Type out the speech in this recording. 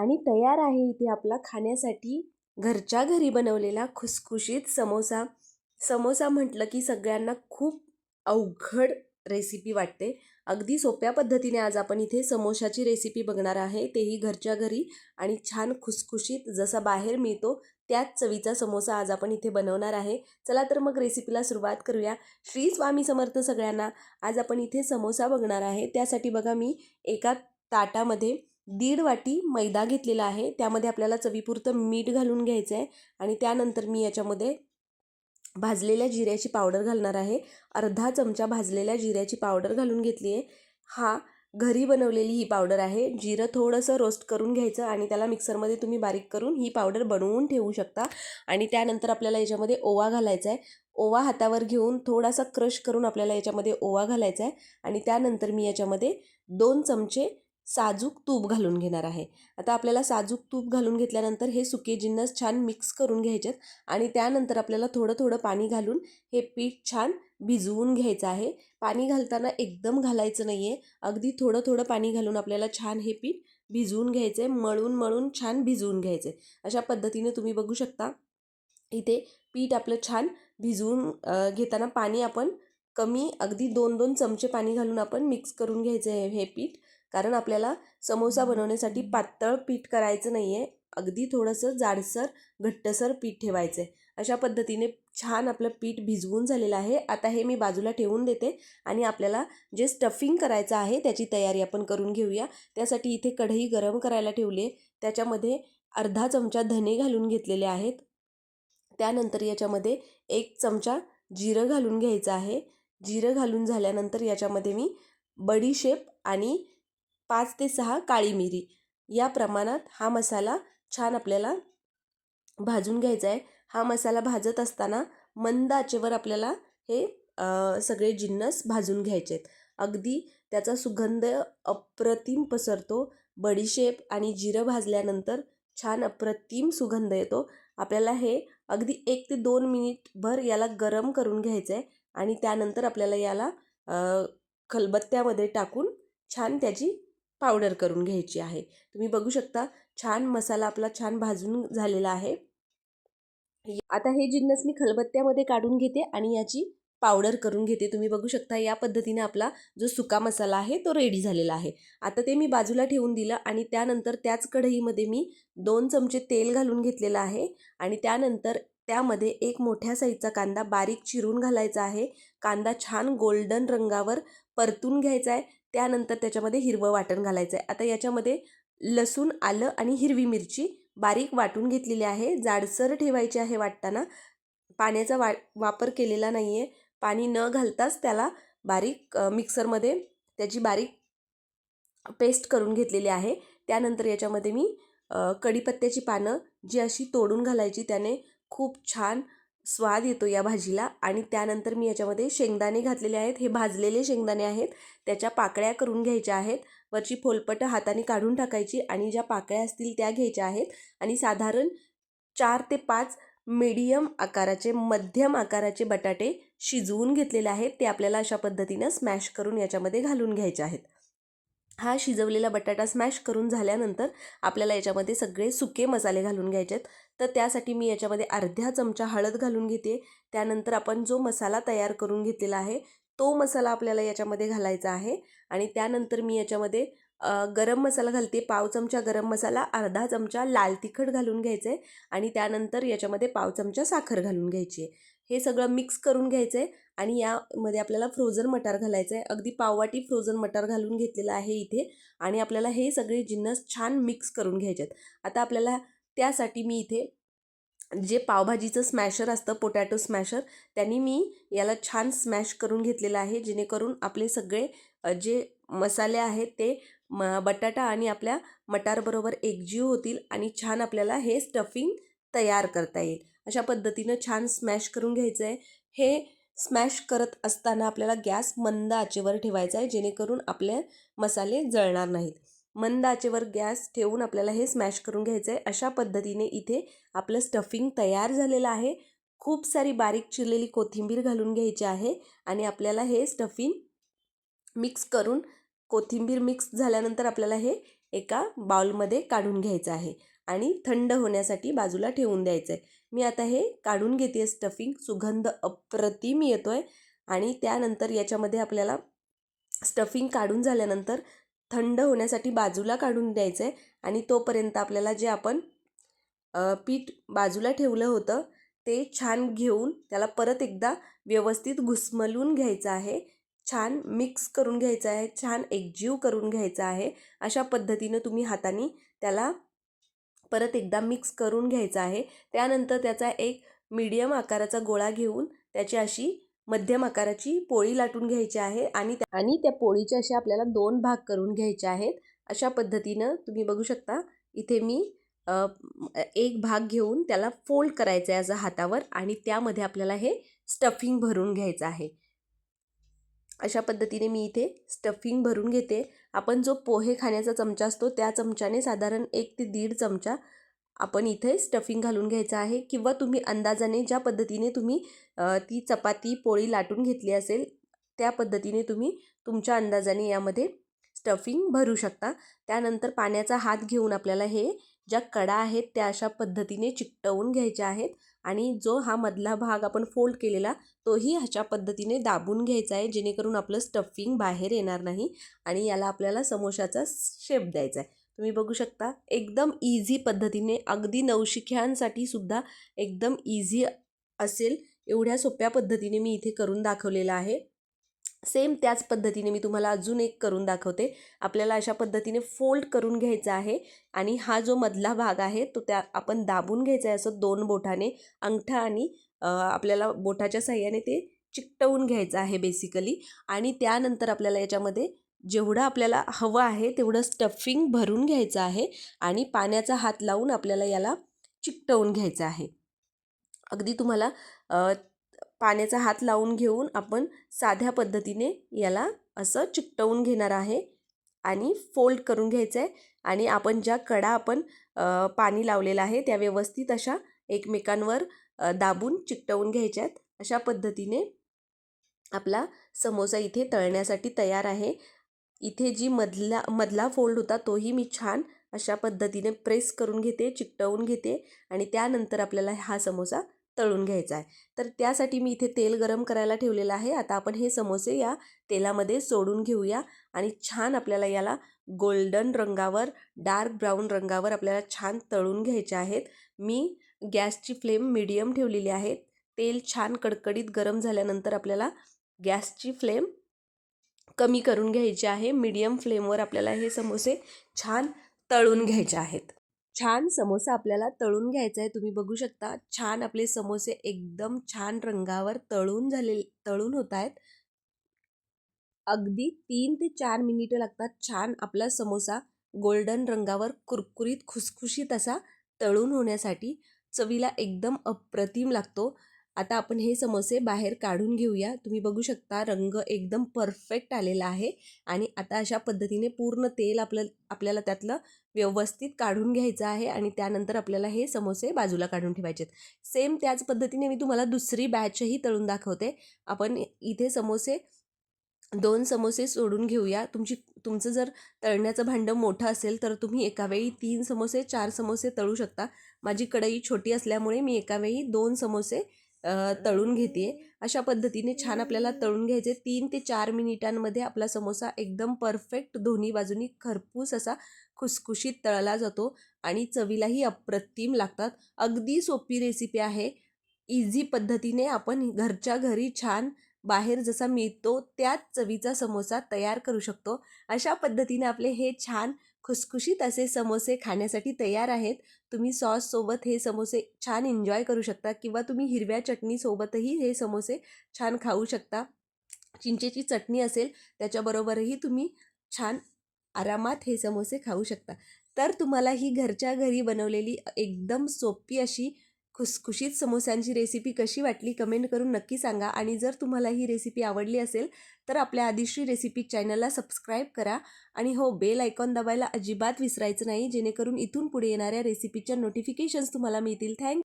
आणि तयार आहे इथे आपला खाण्यासाठी. घरच्या घरी बनवलेला खुसखुशीत समोसा. समोसा म्हटलं की सगळ्यांना खूप अवघड रेसिपी वाटते. अगदी सोप्या पद्धतीने आज आपण इथे समोशाची रेसिपी बघणार आहे. तेही घरच्या घरी आणि छान खुसखुशीत जसा बाहेर मिळतो त्याच चवीचा समोसा आज आपण इथे बनवणार आहे. चला तर मग रेसिपीला सुरुवात करूया. श्री स्वामी समर्थ सगळ्यांना आज आपण इथे समोसा बघणार आहे. त्यासाठी बघा मी एका ताटामध्ये दीड वाटी मैदा घेतलेला आहे. त्यामध्ये आपल्याला चवीपुरतं मीठ घालून घ्यायचं आहे आणि त्यानंतर मी याच्यामध्ये भाजलेल्या जिऱ्याची पावडर घालणार आहे. अर्धा चमचा भाजलेल्या जिऱ्याची पावडर घालून घेतली आहे हा घरी बनवलेली ही पावडर आहे. जिरं थोडंसं रोस्ट करून घ्यायचं आणि त्याला मिक्सरमध्ये तुम्ही बारीक करून ही पावडर बनवून ठेवू शकता. आणि त्यानंतर आपल्याला याच्यामध्ये ओवा घालायचा आहे ओवा हातावर घेऊन थोडासा क्रश करून आपल्याला याच्यामध्ये ओवा घालायचा आहे आणि त्यानंतर मी याच्यामध्ये दोन चमचे साजूक तूप घालून घेणार आहे. आता आपल्याला साजूक तूप घालून घेतल्यानंतर हे सुके जिन्नस छान मिक्स करून घ्यायचेत आणि त्यानंतर आपल्याला थोडं थोडं पाणी घालून हे पीठ छान भिजवून घ्यायचं आहे. पाणी घालताना एकदम घालायचं नाही आहे अगदी थोडं थोडं पाणी घालून आपल्याला छान हे पीठ भिजवून घ्यायचं आहे मळून मळून छान भिजवून घ्यायचं आहे अशा पद्धतीने तुम्ही बघू शकता. इथे पीठ आपलं छान भिजवून घेताना पाणी आपण कमी अगदी दोन दोन चमचे पाणी घालून आपण मिक्स करून घ्यायचं आहे हे पीठ. कारण आपल्याला समोसा बनवण्यासाठी पातळ पीठ करायचं नाही आहे अगदी थोडंसं जाडसर घट्टसर पीठ ठेवायचं आहे अशा पद्धतीने छान आपलं पीठ भिजवून झालेलं आहे. आता हे मी बाजूला ठेवून देते आणि आपल्याला जे स्टफिंग करायचं आहे त्याची तयारी आपण करून घेऊया. त्यासाठी इथे कढई गरम करायला ठेवली आहे त्याच्यामध्ये अर्धा चमचा धने घालून घेतलेले आहेत. त्यानंतर याच्यामध्ये एक चमचा जिरं घालून घ्यायचं आहे. जिरं घालून झाल्यानंतर याच्यामध्ये मी बडीशेप आणि पाच ते सहा काळी मिरी. या प्रमाणात हा मसाला छान आपल्याला भाजून घ्यायचा आहे. हा मसाला भाजत असताना मंद आचेवर आपल्याला हे सगळे जिन्नस भाजून घ्यायचे आहेत. अगदी त्याचा सुगंध अप्रतिम पसरतो. बडीशेप आणि जिरं भाजल्यानंतर छान अप्रतिम सुगंध येतो. आपल्याला हे अगदी एक ते दोन मिनिटभर याला गरम करून घ्यायचं आहे आणि त्यानंतर आपल्याला याला खलबत्त्यामध्ये टाकून छान त्याची पावडर करून घ्यायची आहे. तुम्ही बघू शकता छान मसाला आपला छान भाजून झालेला आहे. आता हे जिन्नस मी खलबत्त्यामध्ये काढून घेते आणि याची पावडर करून घेते. तुम्ही बघू शकता या पद्धतीने आपला जो सुका मसाला आहे तो रेडी झालेला आहे. आता ते मी बाजूला ठेवून दिलं आणि त्यानंतर त्याच कढईमध्ये मी दोन चमचे तेल घालून घेतलेलं आहे आणि त्यानंतर त्यामध्ये एक मोठ्या साईजचा कांदा बारीक चिरून घालायचा आहे. कांदा छान गोल्डन रंगावर परतून घ्यायचा आहे. त्यानंतर त्याच्यामध्ये हिरवं वाटण घालायचं आहे आता याच्यामध्ये लसूण आलं आणि हिरवी मिरची बारीक वाटून घेतलेली आहे. जाडसर ठेवायची आहे वाटताना. पाण्याचा वा वापर केलेला नाही आहे पाणी न घालताच त्याला बारीक मिक्सरमध्ये त्याची बारीक पेस्ट करून घेतलेली आहे. त्यानंतर याच्यामध्ये मी कढीपत्त्याची पानं जी अशी तोडून घालायची त्याने खूप छान स्वाद येतो या भाजीला आणि त्यानंतर मी याच्यामध्ये शेंगदाणे घातलेले आहेत. हे भाजलेले शेंगदाणे आहेत. त्याच्या पाकळ्या करून घ्यायच्या आहेत. वरची फोलपटं हाताने काढून टाकायची आणि ज्या पाकळ्या असतील त्या घ्यायच्या आहेत. आणि साधारण चार ते पाच मीडियम आकाराचे मध्यम आकाराचे बटाटे शिजवून घेतलेले आहेत. ते आपल्याला अशा पद्धतीनं स्मॅश करून याच्यामध्ये घालून घ्यायचे आहेत. हा शिजवलेला बटाटा स्मॅश करून झाल्यानंतर आपल्याला याच्यामध्ये सगळे सुके मसाले घालून घ्यायचे आहेत तर त्यासाठी मी याच्यामध्ये अर्ध्या चमचा हळद घालून घेते. त्यानंतर आपण जो मसाला तयार करून घेतलेला आहे तो मसाला आपल्याला याच्यामध्ये घालायचा आहे. आणि त्यानंतर मी याच्यामध्ये गरम मसाला घालते. पाव चमचा गरम मसाला अर्धा चमचा लाल तिखट घालून घ्यायचं आहे आणि त्यानंतर याच्यामध्ये पाव चमचा साखर घालून घ्यायची आहे. हे सगळं मिक्स करून घ्यायचं आहे आणि यामध्ये आपल्याला फ्रोझन मटार घालायचं आहे अगदी पाववाटी फ्रोझन मटार घालून घेतलेलं आहे इथे आणि आपल्याला हे सगळे जिन्नस छान मिक्स करून घ्यायचे आहेत आता आपल्याला त्यासाठी मी इथे जे पावभाजीचं स्मॅशर असतं पोटॅटो स्मॅशर त्यांनी मी याला छान स्मॅश करून घेतलेलं आहे. जेणेकरून आपले सगळे जे मसाले आहेत ते म बटाटा आणि आपल्या मटारबरोबर एकजीव होतील आणि छान आपल्याला हे स्टफिंग तयार करता येईल. अशा पद्धतीनं छान स्मॅश करून घ्यायचं आहे हे स्मॅश करत असताना आपल्याला गॅस मंद आचेवर ठेवायचा आहे जेणेकरून आपले मसाले जळणार नाहीत. मंद आचेवर गॅस ठेवून आपल्याला हे स्मॅश करून घ्यायचं आहे अशा पद्धतीने इथे आपलं स्टफिंग तयार झालेलं आहे. खूप सारी बारीक चिरलेली कोथिंबीर घालून घ्यायची आहे आणि आपल्याला हे स्टफिंग मिक्स करून कोथिंबीर मिक्स झाल्यानंतर आपल्याला हे एका बाउलमध्ये काढून घ्यायचं आहे. आणि थंड होण्यासाठी बाजूला ठेवून द्यायचं आहे मी आता हे काढून घेते स्टफिंग सुगंध अप्रतिम येतो आहे आणि त्यानंतर याच्यामध्ये आपल्याला स्टफिंग काढून झाल्यानंतर थंड होण्यासाठी बाजूला काढून द्यायचं आहे आणि तोपर्यंत आपल्याला जे आपण पीठ बाजूला ठेवलं होतं ते छान घेऊन त्याला परत एकदा व्यवस्थित घुसमलून घ्यायचं आहे. छान मिक्स करून घ्यायचं आहे. छान एकजीव करून घ्यायचं आहे. अशा पद्धतीनं तुम्ही हाताने त्याला परत एकदा मिक्स करून घ्यायचा आहे. त्यानंतर त्याचा एक मीडियम आकाराचा गोळा घेऊन त्याची अशी मध्यम आकाराची पोळी लाटून घ्यायची आहे आणि त्या आणि त्या पोळीचे असे आपल्याला दोन भाग करून घ्यायचे आहेत. अशा पद्धतीनं तुम्ही बघू शकता इथे मी एक भाग घेऊन त्याला फोल्ड करायचा आहे असं हातावर आणि त्यामध्ये आपल्याला हे स्टफिंग भरून घ्यायचं आहे. अशा पद्धतीने मी इथे स्टफिंग भरून घेते. आपण जो पोहे खाण्याचा चमचा असतो त्या चमच्याने साधारण एक ते दीड चमचा आपण इथे स्टफिंग घालून घ्यायचं आहे. किंवा तुम्ही अंदाजाने ज्या पद्धतीने तुम्ही ती चपाती पोळी लाटून घेतली असेल त्या पद्धतीने तुम्ही तुमच्या अंदाजाने यामध्ये स्टफिंग भरू शकता. त्यानंतर पाण्याचा हात घेऊन आपल्याला हे ज्या कडा आहेत त्या अशा पद्धतीने चिकटवून घ्यायच्या आहेत आणि जो हा मधला भाग आपण फोल्ड केलेला तोही ह्याच्या पद्धतीने दाबून घ्यायचा आहे जेणेकरून आपलं स्टफिंग बाहेर येणार नाही आणि याला आपल्याला समोशाचा शेप द्यायचा आहे. तुम्ही बघू शकता एकदम इझी पद्धतीने अगदी नवशिख्यांसाठी सुद्धा एकदम इझी असेल एवढ्या सोप्या पद्धतीने मी इथे करून दाखवलेलं आहे. सेम त्याच पद्धतीने मी तुम्हाला अजून एक करून दाखवते. आपल्याला अशा पद्धतीने फोल्ड करून घ्यायचा आहे आणि हा जो मधला भाग आहे तो त्या आपण दाबून घ्यायचा आहे असं दोन बोटाने अंगठा आणि आपल्याला बोटाच्या साह्याने ते चिकटवून घ्यायचं आहे बेसिकली. आणि त्यानंतर आपल्याला याच्यामध्ये जेवढं आपल्याला हवं आहे तेवढं स्टफिंग भरून घ्यायचं आहे आणि पाण्याचा हात लावून आपल्याला याला चिकटवून घ्यायचं आहे. अगदी तुम्हाला पाण्याचा हात लावून घेऊन आपण साध्या पद्धतीने याला असं चिकटवून घेणार आहे आणि फोल्ड करून घ्यायचं आहे. आणि आपण ज्या कडा आपण पाणी लावलेलं आहे त्या व्यवस्थित अशा एकमेकांवर दाबून चिकटवून घ्यायच्या आहेत. अशा पद्धतीने आपला समोसा इथे तळण्यासाठी तयार आहे. इथे जी मधला मधला फोल्ड होता तोही मी छान अशा पद्धतीने प्रेस करून घेते चिकटवून घेते आणि त्यानंतर आपल्याला हा समोसा तळून घ्यायचा आहे. तर त्यासाठी मी इथे तेल गरम करायला ठेवलेलं आहे. आता आपण हे समोसे या तेलामध्ये सोडून घेऊया आणि छान आपल्याला याला गोल्डन रंगावर डार्क ब्राऊन रंगावर आपल्याला छान तळून घ्यायचे आहेत. मी गॅसची फ्लेम मिडियम ठेवलेली आहे. तेल छान कडकडीत गरम झाल्यानंतर आपल्याला गॅसची फ्लेम कमी करून घ्यायची आहे. मीडियम फ्लेमवर आपल्याला हे समोसे छान तळून घ्यायचे आहेत. छान समोसा आपल्याला तळून घ्यायचा आहे तुम्ही बघू शकता. छान आपले समोसे एकदम छान रंगावर तळून झाले तळून होत आहेत अगदी तीन ते चार मिनिटं लागतात छान आपला समोसा गोल्डन रंगावर कुरकुरीत खुसखुशीत असा तळून होण्यासाठी. चवीला एकदम अप्रतिम लागतो. आता आपण हे समोसे बाहेर काढून घेऊया. तुम्ही बघू शकता रंग एकदम परफेक्ट आलेला आहे आणि आता अशा पद्धतीने पूर्ण तेल आपलं आपल्याला त्यातलं व्यवस्थित काढून घ्यायचं आहे आणि त्यानंतर आपल्याला हे समोसे बाजूला काढून ठेवायचे आहेत सेम त्याच पद्धतीने मी तुम्हाला दुसरी बॅचही तळून दाखवते. आपण इथे समोसे दोन समोसे सोडून घेऊया. तुमची तुमचं जर तळण्याचं भांडं मोठं असेल तर तुम्ही एकावेळी तीन समोसे चार समोसे तळू शकता. माझी कढई छोटी असल्यामुळे मी एकावेळी दोन समोसे तळून घेते. अशा पद्धतीने छान आपल्याला तळून घ्यायचे. तीन ते चार मिनिटांमध्ये आपला समोसा एकदम परफेक्ट दोन्ही बाजूनी खरपूस असा खुसखुशीत तळला जातो आणि चवीलाही अप्रतिम लागतात. अगदी सोपी रेसिपी आहे. इझी पद्धतीने आपण घरच्या घरी छान बाहेर जसा मिळतो त्याच चवीचा समोसा तयार करू शकतो. अशा पद्धतीने आपले हे छान खुसखुशीत असे समोसे खाण्यासाठी तयार आहेत. तुम्ही सॉससोबत हे समोसे छान एन्जॉय करू शकता किंवा तुम्ही हिरव्या चटणीसोबतही हे समोसे छान खाऊ शकता. चिंचेची चटणी असेल त्याच्याबरोबरही तुम्ही छान आरामात हे समोसे खाऊ शकता. तर तुम्हाला ही घरच्या घरी बनवलेली एकदम सोपी अशी खुसखुशीत समोस्यांची रेसिपी कशी वाटली कमेंट करून नक्की सांगा. आणि जर तुम्हाला ही रेसिपी आवडली असेल तर आपल्या आदिश्री रेसिपी चॅनलला सबस्क्राईब करा. आणि हो बेल आयकॉन दाबायला अजिबात विसरायचं नाही जेणेकरून इथून पुढे येणाऱ्या रेसिपीच्या नोटिफिकेशन्स तुम्हाला मिळतील. थँक